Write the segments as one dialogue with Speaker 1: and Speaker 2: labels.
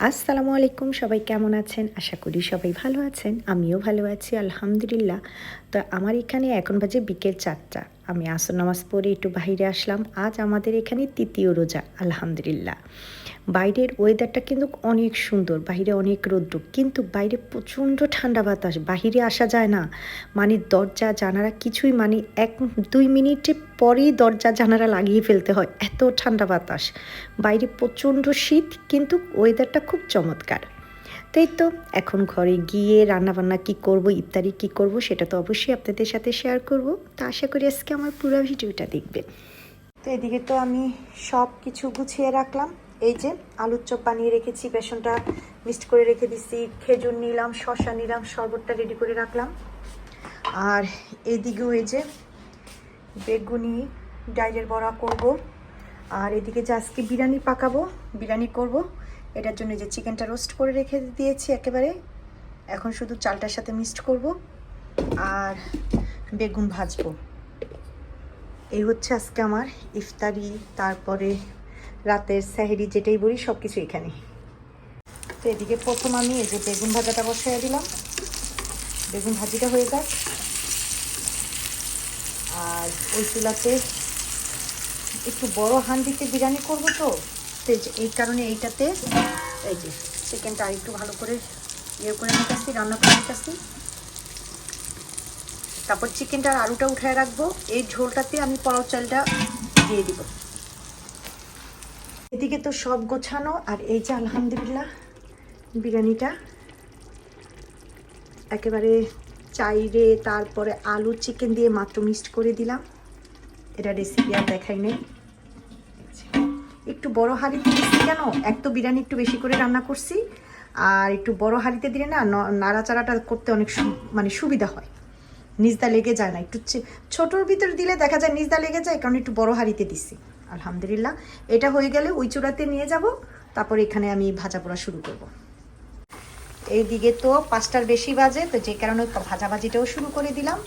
Speaker 1: আসসালামু আলাইকুম, সবাই কেমন আছেন? আশা করি সবাই ভালো আছেন, আমিও ভালো আছি, আলহামদুলিল্লাহ। তো আমার এখানে এখন বাজে বিকেল চারটা। আমি আসর নামাজ পড়ে একটু বাইরে আসলাম। আজ আমাদের এখানে তৃতীয় রোজা, আলহামদুলিল্লাহ। বাইরের ওয়েদারটা কিন্তু অনেক সুন্দর, বাইরে অনেক রৌদ্র। কিন্তু বাইরে প্রচণ্ড ঠান্ডা বাতাস, বাহিরে আসা যায় না। মানে দরজা জানারা কিছুই মানে এক, দুই মিনিটে পরেই দরজা জানারা লাগিয়ে ফেলতে হয়, এত ঠান্ডা বাতাস। বাইরে প্রচণ্ড শীত, কিন্তু ওয়েদারটা খুব চমৎকার। তাই তো, এখন ঘরে গিয়ে রান্নাবান্না কি করব ইত্যাদি কি করব, সেটা তো অবশ্যই আপনাদের সাথে শেয়ার করব। তো আশা করি আজকে আমার পুরো ভিডিওটা দেখবেন তো এদিকে তো আমি সব কিছু গুছিয়ে রাখলাম। এই যে আলুর চপ বানিয়ে রেখেছি, বেসনটা মিক্সড করে রেখে দিছি, খেজুর নিলাম শশা নিলাম, শরবতটা রেডি করে রাখলাম। আর এদিকেও এই যে বেগুনি, ডাইলের বড়া করব। আর এদিকে যে আজকে বিরিয়ানি পাকাবো, বিরিয়ানি করব এটার জন্য যে চিকেনটা রোস্ট করে রেখে দিয়েছি একেবারে, এখন শুধু চালটার সাথে মিক্সড করব আর বেগুন ভাজবো। এই হচ্ছে আজকে আমার ইফতারি, তারপরে রাতের স্যাহেরি যেটাই বলি সব কিছু এখানে। তো এদিকে প্রথম আমি এই যে বেগুন ভাজাটা বসাই দিলাম। বেগুন ভাজিটা হয়ে যাক। আর ওই চুলাতে একটু বড় হান্ডিতে বিরিয়ানি করব তো তো এই কারণে এইটাতে এই যে চিকেনটা আর একটু ভালো করে ইয়ে করে নিতেছি, রান্না করে নিতেছি। তারপর চিকেনটা আলুটা উঠায় রাখব, এই ঝোলটাতে আমি পোলাও চালটা দিয়ে দিব। এদিকে তো সব গোছানো, আর এই যে আলহামদুলিল্লাহ বিরিয়ানিটা। একেবারে চাইরে তারপরে আলু চিকেন দিয়ে মাত্র মিক্সড করে দিলাম। এটা রেসিপি আর দেখাই নেই। একটু বড় হাঁড়িতে দিচ্ছি কেন? এক তো বিরিয়ানি একটু বেশি করে রান্না করছি, আর একটু বড় হাঁড়িতে দিলে না নাড়াচাড়াটা করতে অনেক মানে সুবিধা হয়। নিজদা লেগে যায় না, একটু ছোটোর ভিতরে দিলে দেখা যায় নিজদা লেগে যায়, কারণ একটু বড় হাঁড়িতে দিচ্ছি আলহামদুলিল্লাহ। এটা হয়ে গেলে ওই চূড়াতে নিয়ে যাব, তারপর এখানে আমি ভাজা পোড়া শুরু করব। এইদিকে তো পাঁচটার বেশি বাজে, তো যে কারণে ভাজাভাজিটাও শুরু করে দিলাম।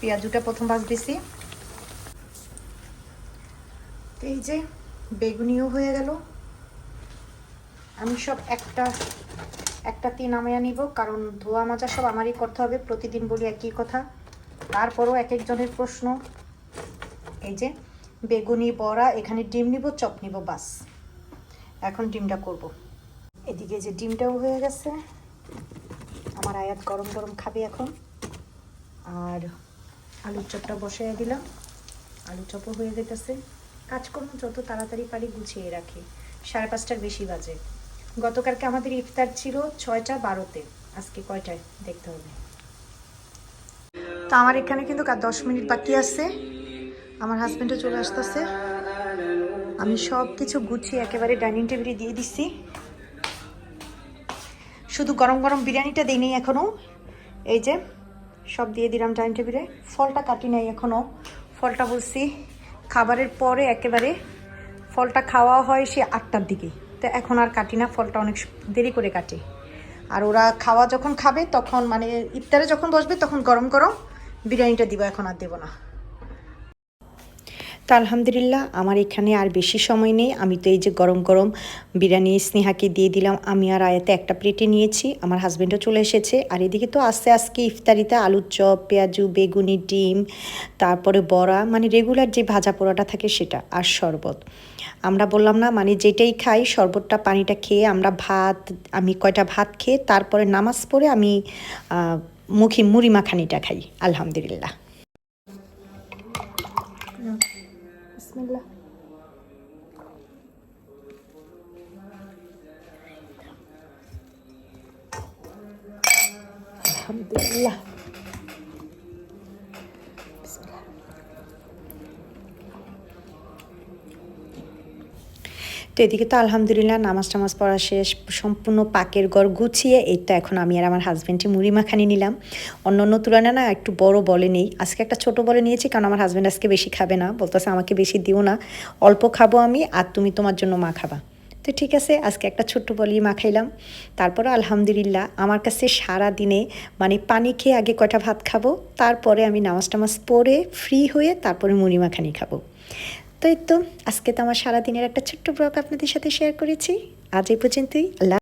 Speaker 1: পেঁয়াজুটা প্রথম ভাজ দিছি এই যে বেগুনিও হয়ে গেল। আমি সব একটা একটা তিন নামিয়ে নিব, কারণ ধোয়া মাজা সব আমারই করতে হবে, প্রতিদিন বলি একই কথা। তারপরও এক একজনের প্রশ্ন। এই যে, বেগুনি, বড়া, এখানে ডিম নিব, চপ নিব, বাস। এখন ডিমটা করব। এদিকে যে ডিমটাও হয়ে গেছে, আমার আয়াত গরম গরম খাবে এখন। আর আলুর চপটা বসাইয়া দিলাম। আলু চপও হয়ে যেতেছে কাজকর্ম যত তাড়াতাড়ি পারি গুছিয়ে রাখি। সাড়ে পাঁচটার বেশি বাজে। গতকালকে আমাদের ইফতার ছিল ছয়টা বারোতে। আজকে কয়টায়? দেখতে হবে। তো আমার এখানে কিন্তু দশ মিনিট বাকি আছে। আমার হাজব্যান্ডও চলে আসতেছে। আমি সব কিছু গুছিয়ে একেবারে ডাইনিং টেবিলে দিয়ে দিচ্ছি শুধু গরম গরম বিরিয়ানিটা দিই নেই এখনও এই যে, সব দিয়ে দিলাম ডাইনিং টেবিলে ফলটা কাটি নাই এখনও ফলটা বলছি খাবারের পরে একেবারে ফলটা খাওয়া হয় সে আটটার দিকে। তো এখন আর কাটি না, ফলটা অনেক দেরি করে কাটে। আর ওরা খাওয়া যখন খাবে তখন মানে ইফতারে যখন বসবে তখন গরম গরম বিরিয়ানিটা দিব, এখন আর দেবো না। তো আলহামদুলিল্লাহ, আমার এখানে আর বেশি সময় নেই। আমি তো এই যে গরম গরম বিরিয়ানি স্নেহাকে দিয়ে দিলাম, আমি আর আয়াতে একটা প্লেটে নিয়েছি, আমার হাজব্যান্ডও চলে এসেছে। আর এদিকে তো আস্তে আজকে ইফতারিতে আলুর চপ, পেঁয়াজু, বেগুনি, ডিম, তারপরে বড়া মানে রেগুলার যে ভাজা পোড়াটা থাকে সেটা আর শরবত। আমরা বললাম না মানে যেটাই খাই, শরবতটা, পানিটা খেয়ে আমরা ভাত, আমি কয়টা ভাত খেয়ে তারপরে নামাজ পড়ে আমি মুখি মুড়ি মাখানিটা খাই, আলহামদুলিল্লাহ। বিসমিল্লাহ আলহামদুলিল্লাহ তো এদিকে তো আলহামদুলিল্লাহ নামাজ টামাজ পড়া শেষ, সম্পূর্ণ পাকের ঘর গুছিয়ে, এই তো এখন আমি আর আমার হাজব্যান্ডটি মুড়ি মাখানি নিলাম। অন্য অন্য তুলনায় না একটু বড় বলে নেই। আজকে একটা ছোট বলে নিয়েছি, কারণ আমার হাজব্যান্ড আজকে বেশি খাবে না। বলতেছে আমাকে বেশি দিও না। অল্প খাব আমি, আর তুমি তোমার জন্য মা খাবা। তো ঠিক আছে, আজকে একটা ছোট্ট বলি মাখাইলাম। তারপরে আলহামদুলিল্লাহ, আমার কাছে সারা দিনে মানে পানি খেয়ে আগে কয়টা ভাত খাব, তারপরে আমি নামাজ টামাজ পরে ফ্রি হয়ে তারপরে মুড়ি মাখানি খাব। তো এই তো, আজকে তো আমার সারাদিনের একটা ছোট্ট ব্লগ আপনাদের সাথে শেয়ার করেছি। আজ এই পর্যন্তই, আল্লাহ